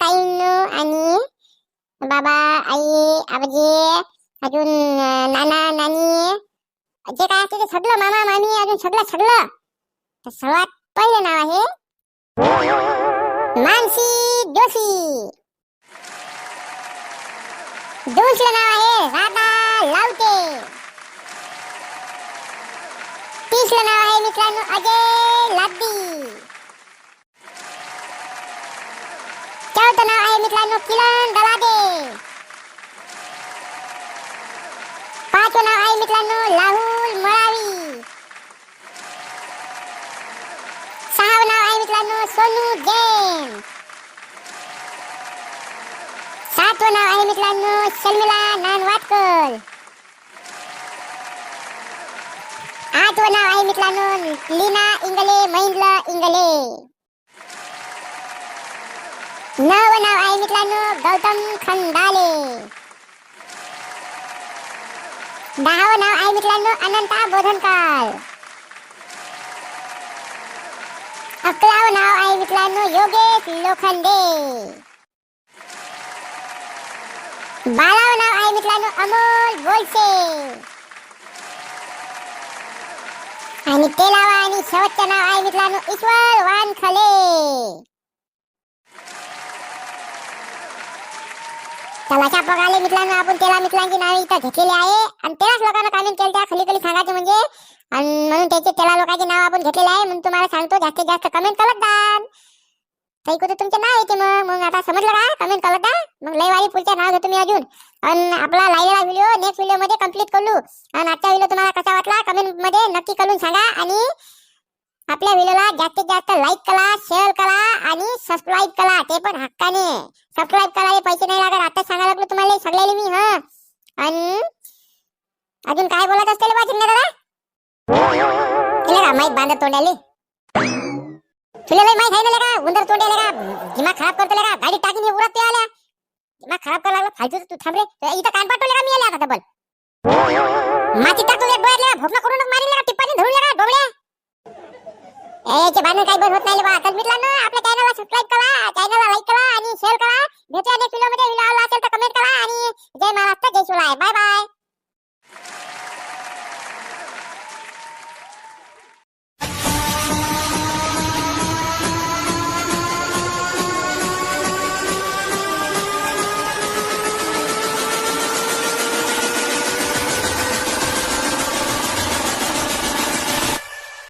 बहिणींनो आणि बाबा आई आबाजी अजून नाना नानी जे काय असते ते सगळं मामा मामी अजून सगळं सगळं. तर सर्वात पहिले नाव आहे मानसी जोशी. दुसरं नाव आहे राधा लावते. तिसरं नाव आहे मित्रांनो अजय चौथं नाव आहे मित्रांनो किरण दलादे पाचवं नाव आहे मित्रांनो राहुल मळावी सहावं नाव आहे मित्रांनो सोनू जैन सातवं नाव आहे मित्रांनो शर्मिला नानवाटकर आठवं नाव आहे मित्रांनो लीना इंगले महेंद्र इंगले नवं नाव आहे मित्रांनो गौतम खंडाले. दहावं नाव आहे मित्रांनो अनंता बोधनकर अकरावं नाव आहे मित्रांनो योगेश लोखंडे. बारावं नाव आहे मित्रांनो अमोल बोलसे. आणि तेलावा आणि शेवटचं नाव आहे मित्रांनो ईश्वर वानखले. चला अशा प्रकारे मित्रांनो आपण तेरा मित्रांची नावे इथं घेतलेली आहे. आणि तेराच लोकांना कमेंट केलं त्या खाली खाली सांगायचं म्हणजे. आणि म्हणून त्याचे तेरा लोकांचे नाव आपण घेतलेले आहे. म्हणून तुम्हाला सांगतो जास्तीत जास्त कमेंट करत जा. काही कुठे तुमचे नाव येते मग? मग आता समजलं का? कमेंट करत जा. मग लय पुढच्या नाव घेतो मी अजून. आणि आपला लाईव्हला व्हिडिओ नेक्स्ट व्हिडिओमध्ये कंप्लीट करू. आणि आजचा व्हिडिओ तुम्हाला कसा वाटला? कमेंटमध्ये नक्की करून सांगा. आणि आपल्या व्हिडिओला जास्तीत जास्त लाईक करा शेअर करा आणि सबस्क्राईब करा. ते पण हक्काने. सबस्क्राईब करायला पैसे नाही लागत. आता सांगायला लागलो तुम्हाला सगळ्याला मी हा. आणि अजून काय बोलत असते बा चिन्ह दादा? केलं माईक बांधत तोंडाले. तुला लय माहीत आहे ना का उंदर तोंडाले का दिमाग खराब करतो का गाडी टाकीन हे उरत ते आल्या. दिमाग खराब करायला लागला फालतू तू थांब रे. इथं कान पाठवले का मी आले आता डबल माती टाकतो एक डोळ्यातले का भोपना करून मारील का टिप्पाने धरून का डोबळे याचे भांडण काही बंद होत नाही बा तर मित्रांनो आपल्या चॅनलला सबस्क्राईब करा चॅनलला लाईक करा आणि शेअर करा. भेटूया नेक्स्ट व्हिडिओमध्ये